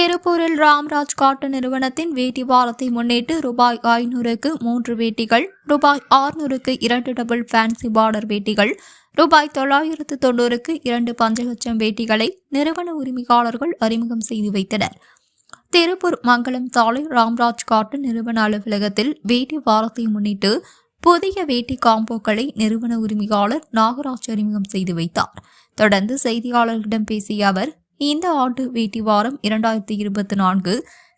திருப்பூரில் ராம்ராஜ் காட்டன் நிறுவனத்தின் வேட்டி வாரத்தை முன்னிட்டு ரூபாய் ஐநூறுக்கு மூன்று வேட்டிகள் ரூபாய் ஆறுநூறுக்கு இரண்டு டபுள் ஃபேன்சி பார்டர் வேட்டிகள் ரூபாய் தொள்ளாயிரத்து தொண்ணூறுக்கு இரண்டு பஞ்சலட்சம் வேட்டிகளை நிறுவன உரிமையாளர்கள் அறிமுகம் செய்து வைத்தனர். திருப்பூர் மங்கலம் சாலை ராம்ராஜ் காட்டன் நிறுவன அலுவலகத்தில் வேட்டி வாரத்தை முன்னிட்டு புதிய வேட்டி காம்போக்களை நிறுவன உரிமையாளர் நாகராஜ் அறிமுகம் செய்து வைத்தார். தொடர்ந்து செய்தியாளர்களிடம் பேசிய அவர் இந்த ஆண்டு வேட்டி வாரம் இரண்டாயிரத்தி இருபத்தி நான்கு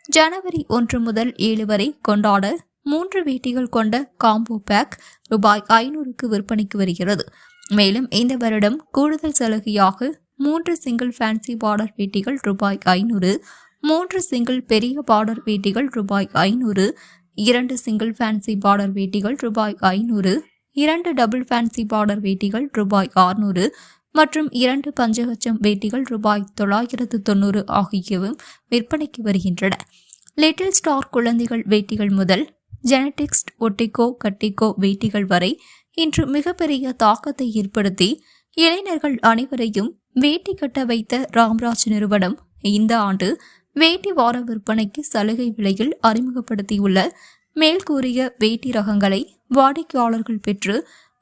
ஜனவரி ஒன்று முதல் ஏழு வரை கொண்டாட மூன்று வேட்டிகள் கொண்ட காம்போ பேக் ரூபாய் ஐநூறுக்கு விற்பனைக்கு வருகிறது. மேலும் இந்த வருடம் கூடுதல் சலுகையாக மூன்று சிங்கிள் ஃபேன்சி பார்டர் வேட்டிகள் ரூபாய் ஐநூறு மூன்று சிங்கிள் பெரிய பார்டர் வேட்டிகள் ரூபாய் ஐநூறு இரண்டு சிங்கிள் ஃபேன்சி பார்டர் வேட்டிகள் ரூபாய் ஐநூறு இரண்டு டபுள் ஃபேன்சி பார்டர் வேட்டிகள் ரூபாய் ஆறுநூறு மற்றும் இரண்டு பஞ்சகச்சம் வேட்டிகள் ரூபாய் தொள்ளாயிரத்து தொண்ணூறு ஆகியவும் விற்பனைக்கு வருகின்றன. லிட்டில் ஸ்டார் குழந்தைகள் வேட்டிகள் முதல் ஜெனடிக்ஸ் ஒட்டிக்கோ கட்டிக்கோ வேட்டிகள் வரை இன்று மிகப்பெரிய தாக்கத்தை ஏற்படுத்தி இளைஞர்கள் அனைவரையும் வேட்டி கட்ட வைத்த ராம்ராஜ் நிறுவனம் இந்த ஆண்டு வேட்டி வார விற்பனைக்கு சலுகை விலையில் அறிமுகப்படுத்தியுள்ள மேல்கூறிய வேட்டி ரகங்களை வாடிக்கையாளர்கள் பெற்று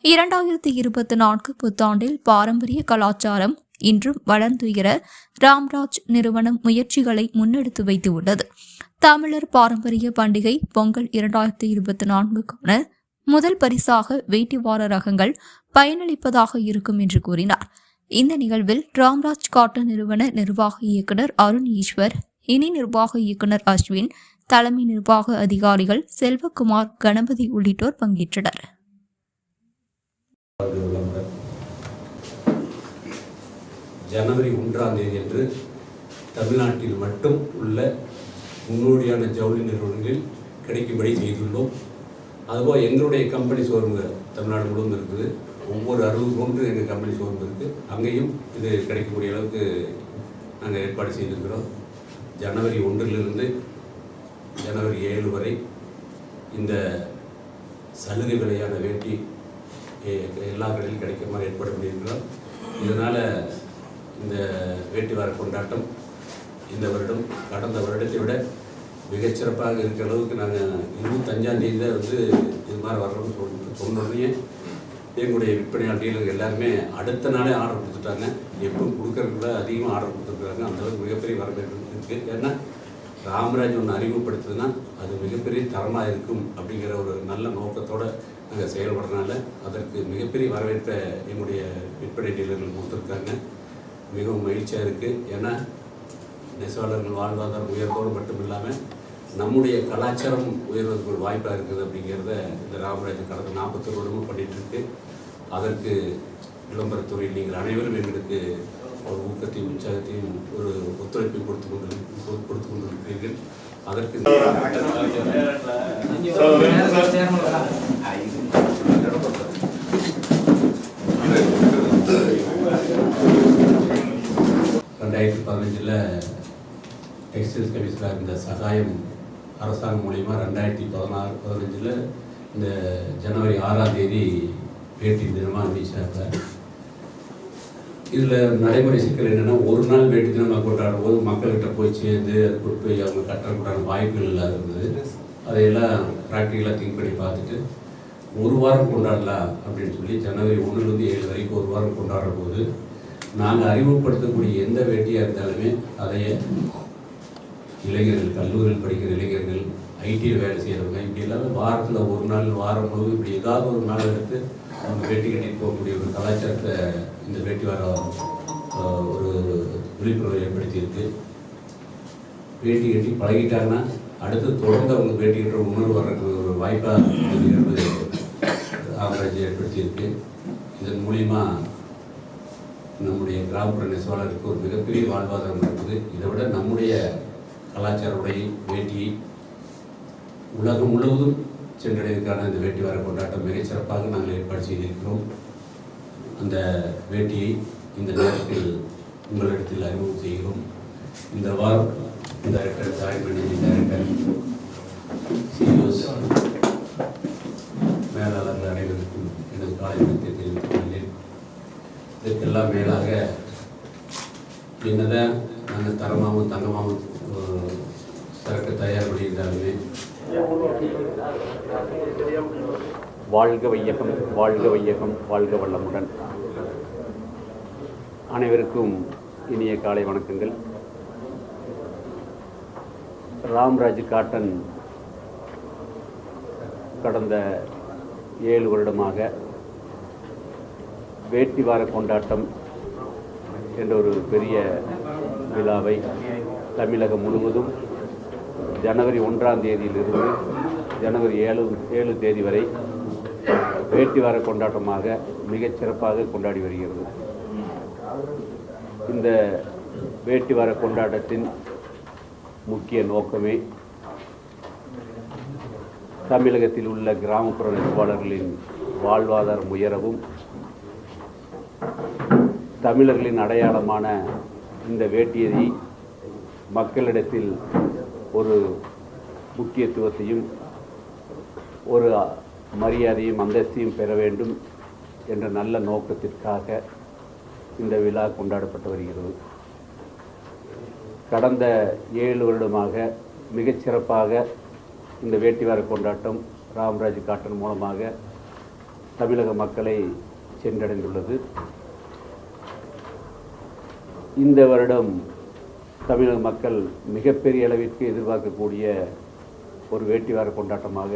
இரண்டாயிரத்தி இருபத்தி நான்கு புத்தாண்டில் பாரம்பரிய கலாச்சாரம் இன்றும் வளர்ந்துயர ராம்ராஜ் நிறுவனம் முயற்சிகளை முன்னெடுத்து வைத்துள்ளது. தமிழர் பாரம்பரிய பண்டிகை பொங்கல் இரண்டாயிரத்தி இருபத்தி நான்குக்கான முதல் பரிசாக வேட்டிவார ரகங்கள் பயனளிப்பதாக இருக்கும் என்று கூறினார். இந்த நிகழ்வில் ராம்ராஜ் காட்டன் நிறுவன நிர்வாக இயக்குனர் அருண் ஈஸ்வர் இணை நிர்வாக இயக்குனர் அஸ்வின் தலைமை நிர்வாக அதிகாரிகள் செல்வகுமார் கணபதி உள்ளிட்டோர் பங்கேற்றனர். விளம்பரம் ஜனவரி ஒன்றாம் தேதி அன்று தமிழ்நாட்டில் மட்டும் உள்ள முன்னோடியான ஜவுளி நிறுவனங்களில் கிடைக்கும்படி செய்துள்ளோம். அதுபோல் எங்களுடைய கம்பெனி ஷோரூம்கள் தமிழ்நாடு முழுவதும் இருக்குது. ஒவ்வொரு அறுபது ஒன்று எங்கள் கம்பெனி ஷோரூம் இருக்குது அங்கேயும் இது கிடைக்கக்கூடிய அளவுக்கு நாங்கள் ஏற்பாடு செய்திருக்கிறோம். ஜனவரி ஒன்றிலிருந்து ஜனவரி ஏழு வரை இந்த சலுகை விலையான வேட்டி எல்லா கடையிலும் கிடைக்கிற மாதிரி ஏற்பாடு பண்ணியிருக்கிறோம். இதனால் இந்த வேட்டி வார கொண்டாட்டம் இந்த வருடம் கடந்த வருடத்தை விட மிகச்சிறப்பாக இருக்கிற அளவுக்கு நாங்கள் இருபத்தஞ்சாம் தேதி தான் வந்து இது மாதிரி வர்றோம்னு சொல்லி சொன்ன எங்களுடைய விற்பனையாளர் டீலர் எல்லாருமே அடுத்த நாளே ஆர்டர் கொடுத்துட்டாங்க. எப்பவும் கொடுக்கறதுல அதிகமாக ஆர்டர் கொடுத்துருக்காங்க. அந்த அளவுக்கு மிகப்பெரிய வரவேற்பு இருக்குது ஏன்னா ராமராஜ் ஒன்று அறிமுகப்படுத்துதுன்னா அது மிகப்பெரிய தரமாக இருக்கும் அப்படிங்கிற ஒரு நல்ல நோக்கத்தோடு நாங்கள் செயல்படுறதுனால அதற்கு மிகப்பெரிய வரவேற்பை எங்களுடைய விற்பனை டீலர்கள் கொடுத்துருக்காங்க. மிகவும் மகிழ்ச்சியாக இருக்குது ஏன்னா நெசவாளர்கள் வாழ்வாதாரம் உயர்வோடு மட்டும் இல்லாமல் நம்முடைய கலாச்சாரம் உயர்வதற்கு ஒரு வாய்ப்பாக இருக்குது அப்படிங்கிறத இந்த ராமராஜ் கடந்த நாற்பத்தொரு வருடமும் பண்ணிட்டு இருக்கு. அதற்கு விளம்பரத்துறையில் நீங்கள் அனைவரும் எங்களுக்கு ஒரு ஊக்கத்தையும் உற்சாகத்தையும் ஒரு ஒத்துழைப்பை கொடுத்து கொண்டு கொடுத்து கொண்டிருக்கிறீர்கள். அதற்கு ரெண்டாயிரத்தி பதினஞ்சில் டெக்ஸ்டைல்ஸ் கமிஷனாக இருந்த சகாயம் அரசாங்கம் மூலிமா ரெண்டாயிரத்தி பதினாறு பதினஞ்சில் இந்த ஜனவரி ஆறாம் தேதி வேட்டி தினமாக அறிவிச்சாங்க இதில் நடைமுறை சிக்கல் என்னென்னா ஒரு நாள் வேட்டி தினமாக கொண்டாடும் போது மக்கள்கிட்ட போய் சேர்ந்து அது கொண்டு போய் அவங்க கட்டக்கூடாத வாய்ப்புகள் இல்லாத இருந்தது. அதையெல்லாம் ப்ராக்டிக்கலாக திங்க் பண்ணி பார்த்துட்டு ஒரு வாரம் கொண்டாடலாம் அப்படின்னு சொல்லி ஜனவரி ஒன்றுலேருந்து ஏழு வரைக்கும் ஒரு வாரம் கொண்டாடுற போது நாங்கள் அறிமுகப்படுத்தக்கூடிய எந்த வேட்டியாக இருந்தாலுமே அதையே இளைஞர்கள் கல்லூரியில் படிக்கிற இளைஞர்கள் ஐடியில் வேலை செய்கிறவங்க இப்படி இல்லாமல் வாரத்தில் ஒரு நாள் வாரம் முழுவதும் இப்படி ஏதாவது ஒரு நாள் எடுத்து அவங்க வேட்டி கட்டிட்டு போகக்கூடிய ஒரு கலாச்சாரத்தை இந்த வேட்டி வார ஒரு விழிப்புணர்வு ஏற்படுத்தியிருக்கு. வேட்டி கட்டி பழகிட்டாங்கன்னா அடுத்து தொடர்ந்து அவங்க வேட்டி கட்டுற உணர்வு வர்றதுக்கு ஒரு வாய்ப்பாக என்பது ஆவரேஜ் ஏற்படுத்தியிருக்கு. இதன் மூலியமாக நம்முடைய கிராமப்புற நெசவாளருக்கு ஒரு மிகப்பெரிய வாழ்வாதாரம் இருக்குது. இதை விட நம்முடைய கலாச்சார உடை வேட்டியை உலகம் முழுவதும் சென்றடைவதற்கான இந்த வேட்டி வார கொண்டாட்டம் மிகச்சிறப்பாக நாங்கள் ஏற்பாடு செய்திருக்கிறோம். அந்த வேட்டியை இந்த நேரத்தில் உங்களிடத்தில் அறிமுகம் செய்கிறோம். இந்த வாரம் director Sai managing director CEOs மேலாளர்கள் அனைவருக்கும் எனது காலை வணக்கத்தை தெரிவித்துக் இதற்கெல்லாம் மேலாக என்னதான் நாங்கள் தரமாகவும் தங்கமாகவும் திறக்க தயார் பண்ணியிருந்தாலுமே வாழ்க வையகம் வாழ்க வையகம் வாழ்க வல்லமுடன். அனைவருக்கும் இனிய காலை வணக்கங்கள். ராம்ராஜ் காட்டன் கடந்த ஏழு வருடமாக வேட்டி வார கொண்டாட்டம் என்ற ஒரு பெரிய விழாவை தமிழகம் முழுவதும் ஜனவரி ஒன்றாம் தேதியிலிருந்து ஜனவரி ஏழு ஏழு தேதி வரை வேட்டி வார கொண்டாட்டமாக மிகச் சிறப்பாக கொண்டாடி வருகிறது. இந்த வேட்டி வார கொண்டாட்டத்தின் முக்கிய நோக்கமே தமிழகத்தில் உள்ள கிராமப்புற நெசவாளர்களின் வாழ்வாதாரம் உயரவும் தமிழர்களின் அடையாளமான இந்த வேட்டியதை மக்களிடத்தில் ஒரு முக்கியத்துவத்தையும் ஒரு மரியாதையும் அந்தஸ்தையும் பெற வேண்டும் என்ற நல்ல நோக்கத்திற்காக இந்த விழா கொண்டாடப்பட்டு வருகிறது. கடந்த ஏழு வருடமாக மிகச்சிறப்பாக இந்த வேட்டிவார கொண்டாட்டம் ராம்ராஜ் காட்டன் மூலமாக தமிழக மக்களை சென்றடைந்துள்ளது. இந்த வருடம் தமிழக மக்கள் மிகப்பெரிய அளவிற்கு எதிர்பார்க்கக்கூடிய ஒரு வேட்டிவார கொண்டாட்டமாக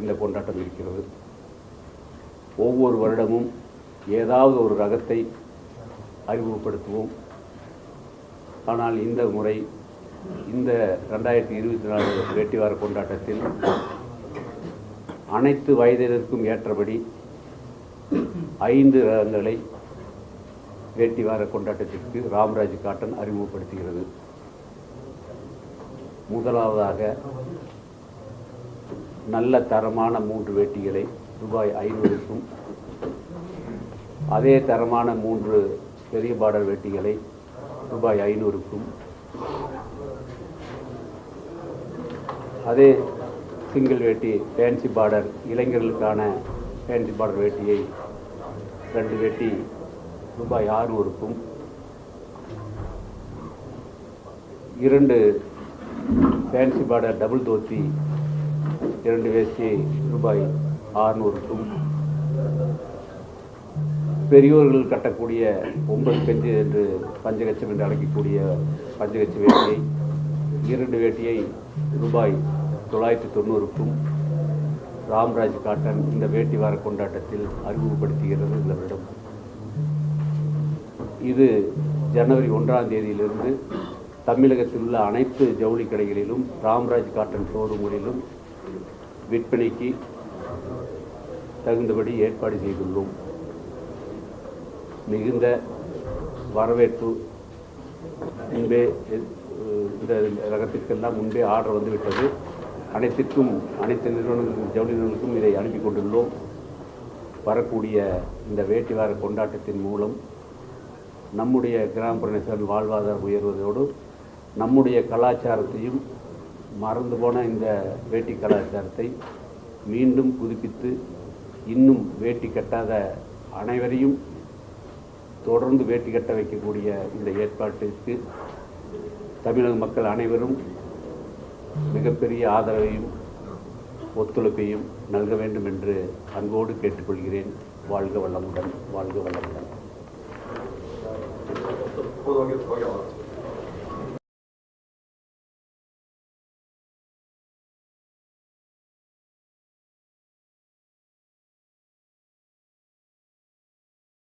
இந்த கொண்டாட்டம் இருக்கிறது. ஒவ்வொரு வருடமும் ஏதாவது ஒரு ரகத்தை அறிமுகப்படுத்துவோம். ஆனால் இந்த முறை இந்த ரெண்டாயிரத்தி இருபத்தி நாலு வேட்டிவார கொண்டாட்டத்தில் அனைத்து வயதினருக்கும் ஏற்றபடி ஐந்து ரகங்களை வேட்டி வார கொண்டாட்டத்திற்கு ராம்ராஜ் காட்டன் அறிமுகப்படுத்துகிறது. முதலாவதாக நல்ல தரமான மூன்று வேட்டிகளை ரூபாய் ஐநூறுக்கும் அதே தரமான மூன்று பெரிய பாடல் வேட்டிகளை ரூபாய் ஐநூறுக்கும் அதே சிங்கிள் வேட்டி ஃபேன்சி பார்டர் இளைஞர்களுக்கான ஃபேன்சி பார்டர் வேட்டியை ரெண்டு வேட்டி ரூபாய் ஆறுநூறுக்கும் இரண்டு ஃபேன்சி பார்டர் டபுள் தோத்தி இரண்டு வேஷ்டி ரூபாய் ஆறுநூறுக்கும் பெரியோர்கள் கட்டக்கூடிய ஒன்பது பெஞ்சு என்று பஞ்சகச்சம் என்று அழைக்கக்கூடிய பஞ்சகச்ச வேட்டியை இரண்டு வேட்டியை ரூபாய் தொள்ளாயிரத்தி தொண்ணூறுக்கும் ராம்ராஜ் காட்டன் இந்த வேட்டி வார கொண்டாட்டத்தில் அறிமுகப்படுத்துகிறது இந்த வருடம். இது ஜனவரி ஒன்றாம் தேதியிலிருந்து தமிழகத்தில் உள்ள அனைத்து ஜவுளி கடைகளிலும் ராம்ராஜ் காட்டன் ஷோரூம்களிலும் விற்பனைக்கு தகுந்தபடி ஏற்பாடு செய்துள்ளோம். மிகுந்த வரவேற்பு முன்பே இந்த ரகத்திற்கெல்லாம் முன்பே ஆர்டர் வந்துவிட்டது. அனைத்திற்கும் அனைத்து நிறுவனங்களுக்கும் ஜவுளி நிறுவனங்களுக்கும் இதை அனுப்பி கொண்டுள்ளோம். வரக்கூடிய இந்த வேட்டி வார கொண்டாட்டத்தின் மூலம் நம்முடைய கிராமப்புற வாழ்வாதாரம் உயர்வதோடு நம்முடைய கலாச்சாரத்தையும் மறந்து போன இந்த வேட்டி கலாச்சாரத்தை மீண்டும் புதுப்பித்து இன்னும் வேட்டி கட்டாத அனைவரையும் தொடர்ந்து வேட்டி கட்ட வைக்கக்கூடிய இந்த ஏற்பாட்டிற்கு தமிழக மக்கள் அனைவரும் மிகப்பெரிய ஆதரவையும் ஒத்துழைப்பையும் நல்க வேண்டும் என்று அன்போடு கேட்டுக்கொள்கிறேன். வாழ்க வளமுடன் வாழ்க வளமுடன். 后头给搞掉了。